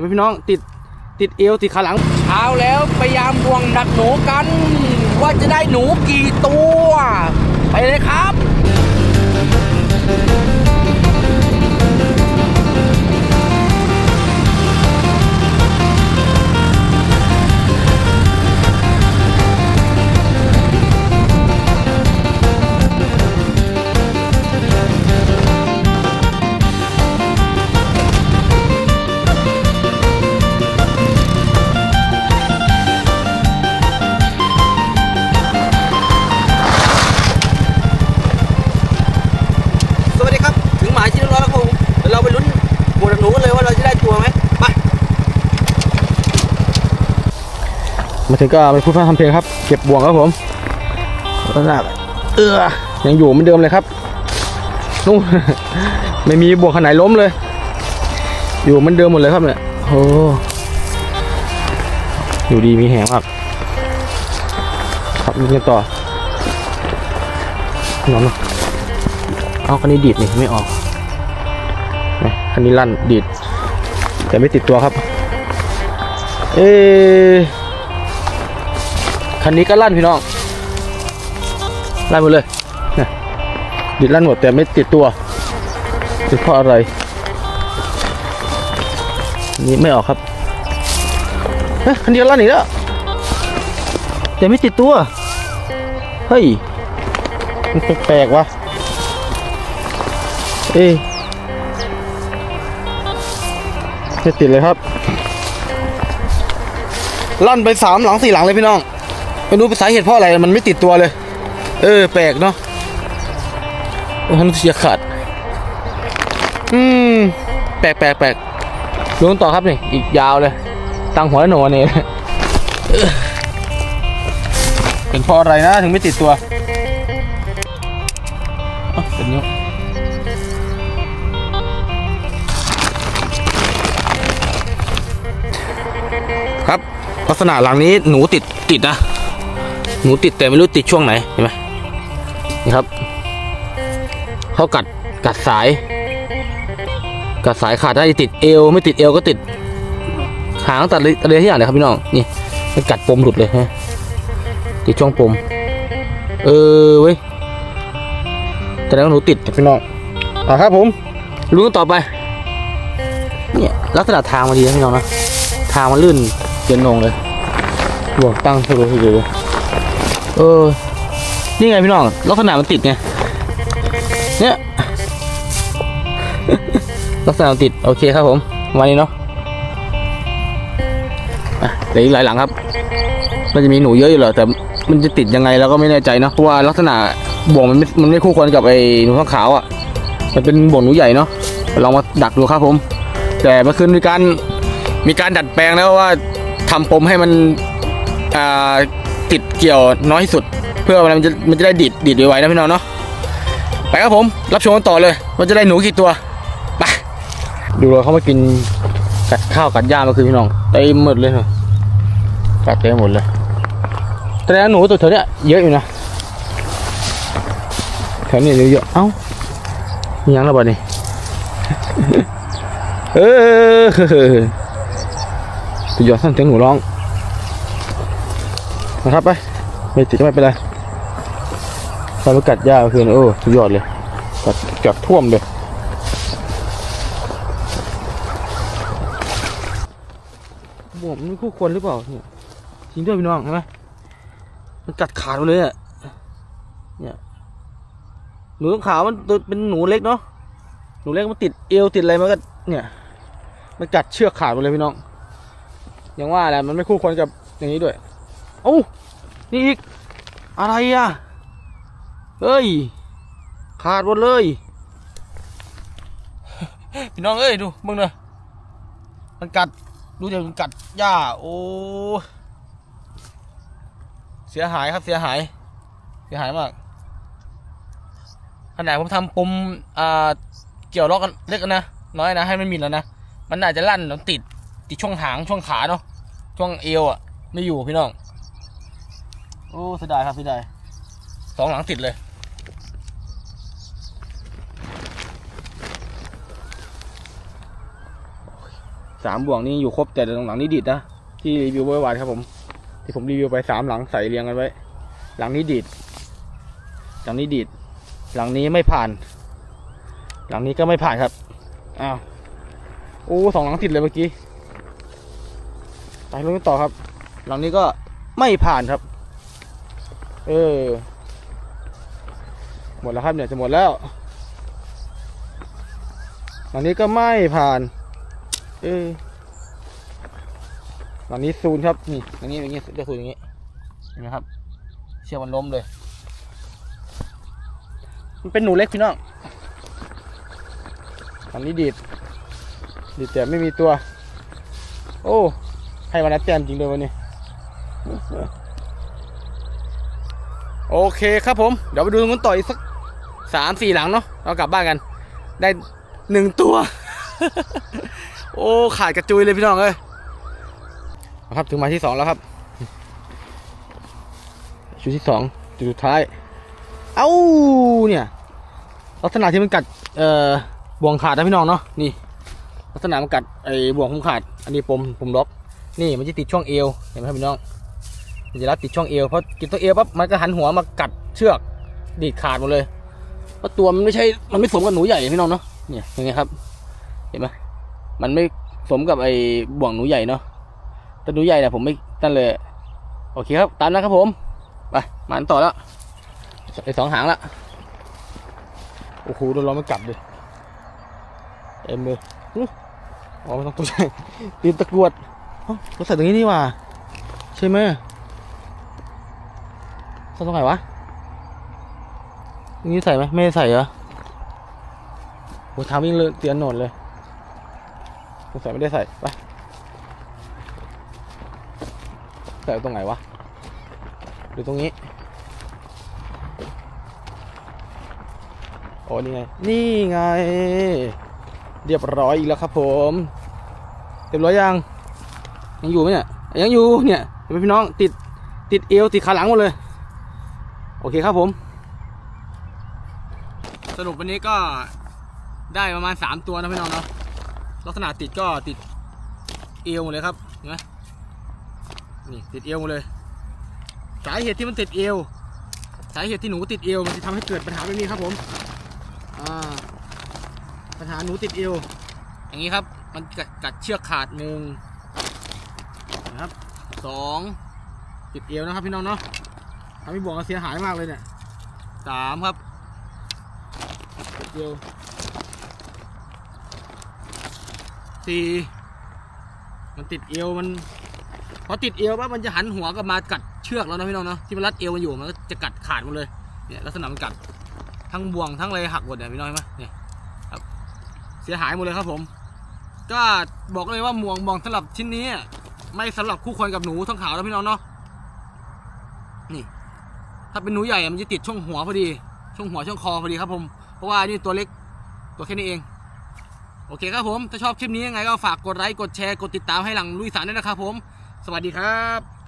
ไหมพี่น้องติดติดเอวติดขาหลังเช้าแล้วพยายามบวงดักหนูกัน ว่าจะได้หนูกี่ตัว ไปเลยครับ มาถึงก็ไปพูดฟังทำเพลงครับ เก็บบ่วงครับผมแล้วหนักเออยังอยู่เหมือนเดิมเลยครับนู่นไม่มีบ่วงขนาดล้มเลย อยู่เหมือนเดิมหมดเลยครับเนี่ยโอ้อยู่ดีมีแหงครับครับมีกันต่อนองเอาคันนี้ดีดนี่ไม่ออกนะคันนี้ลั่นดีด แต่ไม่ติดตัวครับ เอ๊ คันนี้ก็ลั่นพี่น้อง ลั่นหมดเลยนะดีดลั่นหมดแต่ไม่ติดตัวเป็นเพราะอะไร นี่ไม่ออกครับเฮ้ยคันเดียวลั่นอีกแล้วแต่ไม่ติดตัว เฮ้ยมันแปลกๆวะเอ้ยไม่ติดเลยครับลั่นไปสามหลังสี่หลังเลยพี่น้อง ไม่รู้สาเหตุเพราะอะไรมันไม่ติดตัวเลย เออ แปลกเนาะมันเสียขาด อืม แปลกแปลกแปลกดูกันต่อครับนี่ อีกยาวเลย ตังหัวหนูนี่เออเป็นเพราะอะไรนะถึงไม่ติดตัวเอ้าเป็นนิ้วครับลักษณะหลังนี้หนูติดติดนะ หนูติดแต่ไม่รู้ติดช่วงไหนเห็นไหมนี่ครับเขากัดกัดสาย กัดสายขาดได้ติดเอว ไม่ติดเอวก็ติด หางตัดอะไรที่อย่างเลยครับพี่น้องนี่มันกัดปมหลุดเลยฮะติดช่วงปม เออเว้ยแต่แล้วหนูติดพี่น้องอะครับผมลุ้นต่อไปเนี่ยลักษณะทางมันดีนะพี่น้องนะทางมันลื่นเย็นลงเลยบวกตั้งให้ดูให้ดูเเออ นี่ไงพี่น้องลักษณะมันติดไง เนี่ย ลักษณะมันติด โอเคครับผม วันนี้เนาะอะเหลืออีกหลายหลังครับ มันจะมีหนูเยอะอยู่เหรอแต่มันจะติดยังไงเราก็ไม่แน่ใจนะเพราะว่าลักษณะบ่วงมันไม่มันไม่คู่ควรกับไอ้หนูข้างขาวอะ มันเป็นบ่วงหนูใหญ่เนาะลองมาดักดูครับผม แต่เมื่อคืนมีการมีการดัดแปลงแล้วว่าทำปมให้มันอ่า เกี่ยวน้อยที่สุด เพื่อมันจะมันจะได้ดีดดีดไวๆนะพี่น้องเนาะไปครับผมรับชมกันต่อเลยว่าจะได้หนูกี่ตัวไปดูเลยเขามากินกัดข้าวกัดหญ้าเมื่อคืนพี่น้องเต็มหมดเลยเนอะกัดเต็มหมดเลยแต่แล้วหนูตัวเธอเนี่ยเยอะอยู่นะแถวนี้เยอะๆเอ้ามียังระเบิดนี่เออสุดยอดสั้นเสียงหนูร้องนะครับไป ไม่ติดก็ไม่เป็นไรตอนไปกัดหญ้าคือคืนโอ้สุดยอดเลยกัดกัดท่วมเลยบวมมันไม่คู่ควรหรือเปล่าเนี่ยจริงด้วยพี่น้องเห็นไหมมันกัดขาดหมดเลยอะเนี่ยหนูขาวมันตัวเป็นหนูเล็กเนาะหนูเล็กมันติดเอวติดอะไรมันก็เนี่ย มันกัดเชือกขาดหมดเลยพี่น้องอย่างว่าแหละมันไม่คู่ควรกับอย่างนี้ด้วยโอ้า นี่อีก อะไรอะ เฮ้ย ขาดหมดเลย พี่น้องเอ้ยดูมึงเนอะมันกัด ดูเดี๋ยวมันกัดหญ้า โอ้ เสียหายครับเสียหาย เสียหายมากขนาดผมทำปมอ่าเกี่ยวล็อกเล็กนะน้อยนะให้มันมิดแล้วนะมันอาจจะลั่นแล้วติดติดช่วงหางช่วงขาเนาะช่วงเอวอะไม่อยู่พี่น้อง โอ้เสียดายครับเสียดายสองหลังติดเลยสสามบ่วงนี่อยู่ครบแต่ตรงหลังนี้ดิดนะที่รีวิวไว้วานครับผม ที่ผมรีวิวไปสามหลังใส่เรียงกันไว้ หลังนี้ดีด หลังนี้ดีด หลังนี้ไม่ผ่าน หลังนี้ก็ไม่ผ่านครับอ้าวโอ้สองหลังติดเลยเมื่อกี้ไปลุ้นกันต่อครับ หลังนี้ก็ไม่ผ่านครับ เออ หมดแล้วครับเนี่ยจะหมดแล้วหลังนี้ก็ไม่ผ่าน เออหลังนี้ซูนครับนี่อย่างนี้อย่างนี้จะซูนอย่างนี้เห็นไหมครับ เชือกมันล้มเลย มันเป็นหนูเล็กพี่น้องหลังนี้ดีดดีดแต่ไม่มีตัว โอ้ให้มานัดแจมจริงเลยวันนี้ โอเคครับผม เดี๋ยวไปดูตรงนู้นต่ออีกสักสามสี่หลังเนาะเรากลับบ้านกัน ได้หนึ่งตัว โอ้ ขาดกระจุยเลยพี่น้องเอ้ยครับถึงมาที่สองแล้วครับ ชุดที่สองจุดสุดท้าย เอ้าเนี่ย ลักษณะที่มันกัดเอ่อบ่วงขาดนะพี่น้องเนาะนี่ลักษณะมันกัดไอ้บ่วงผมขาด อันนี้ปมผมล็อก นี่มันจะติดช่วงเอวเห็นไหมครับพี่น้อง จะรัดติดช่วงเอวเพราะกินตัวเอวปั๊บมันก็หันหัวมากัดเชือกดีดขาดหมดเลยเพราะตัวมันไม่ใช่มันไม่สมกับหนูใหญ่พี่น้องเนาะเนี่ยยังไงครับ เห็นไหมมันไม่สมกับไอ้บ่วงหนูใหญ่เนาะแต่หนูใหญ่เนี่ยผมไม่นั่นเลย โอเคครับ ตามนะครับผมไปมาอันต่อแล้วไอ้สองหางละโอ้โหโดนล้อมันกัดเลยเอ็มเลยอุ๊ยอ๋อไม่ต้องตัวใหญ่ตีนตะกรวดเอ้าเราใส่ตรงนี้นี่หว่าใช่ไหมใส่ ตรงไหนวะ นี้ใส่ไหมไม่ใส่เหรอโอ้ทาวิ่งเลยเตียนหนดเลยสงสัยไม่ได้ใส่ไปใส่ตรงไหนวะหรือตรงนี้ โอ้นี่ไง นี่ไง เรียบร้อยอีกแล้วครับผม เรียบร้อยยัง ยังอยู่ไหมเนี่ย ยังอยู่เนี่ยเห็นไหมพี่น้องติดติดเอวติดขาหลังหมดเลย โอเคครับผม สรุปวันนี้ก็ได้ประมาณ 3 ตัวนะพี่น้องเนาะลักษณะติดก็ติดเอวหมดเลยครับเห็นไหมนี่ติดเอวหมดเลย สาเหตุที่มันติดเอว สาเหตุที่หนูติดเอวมันจะทำให้เกิดปัญหาแบบนี้ครับผมปัญหาหนูติดเอว อย่างนี้ครับ มันกกัดเชือกขาดหนึ่งนะครับสองติดเอวนะครับพี่น้องเนาะ ทำให้บ่วงเราเสียหายมากเลยเนี่ยสามครับติดเอวสี่มันติดเอวมันพอติดเอวปั๊บมันจะหันหัวกลับมากัดเชือกแล้วนะพี่น้องเนาะที่มันรัดเอวมันอยู่มันก็จะกัดขาดหมดเลยเนี่ยลักษณะมันกัดทั้งบ่วงทั้งอะไรหักหมดเนี่ยพี่น้องเห็นไหมเนี่ยครับเสียหายหมดเลยครับผม ก็บอกเลยว่าหมวงบ่วงสำหรับชิ้นนี้ ไม่สำหรับคู่ควรกับหนูท้องขาวนะพี่น้องเนาะนี่ ถ้าเป็นหนูใหญ่มันจะติดช่องหัวพอดี ช่องหัวช่องคอพอดีครับผม เพราะว่านี่ตัวเล็กตัวแค่นี้เอง โอเคครับผม ถ้าชอบคลิปนี้ยังไงก็ฝากกดไลค์ กดแชร์ กดติดตามให้หลังลุยสารด้วยนะครับผม สวัสดีครับ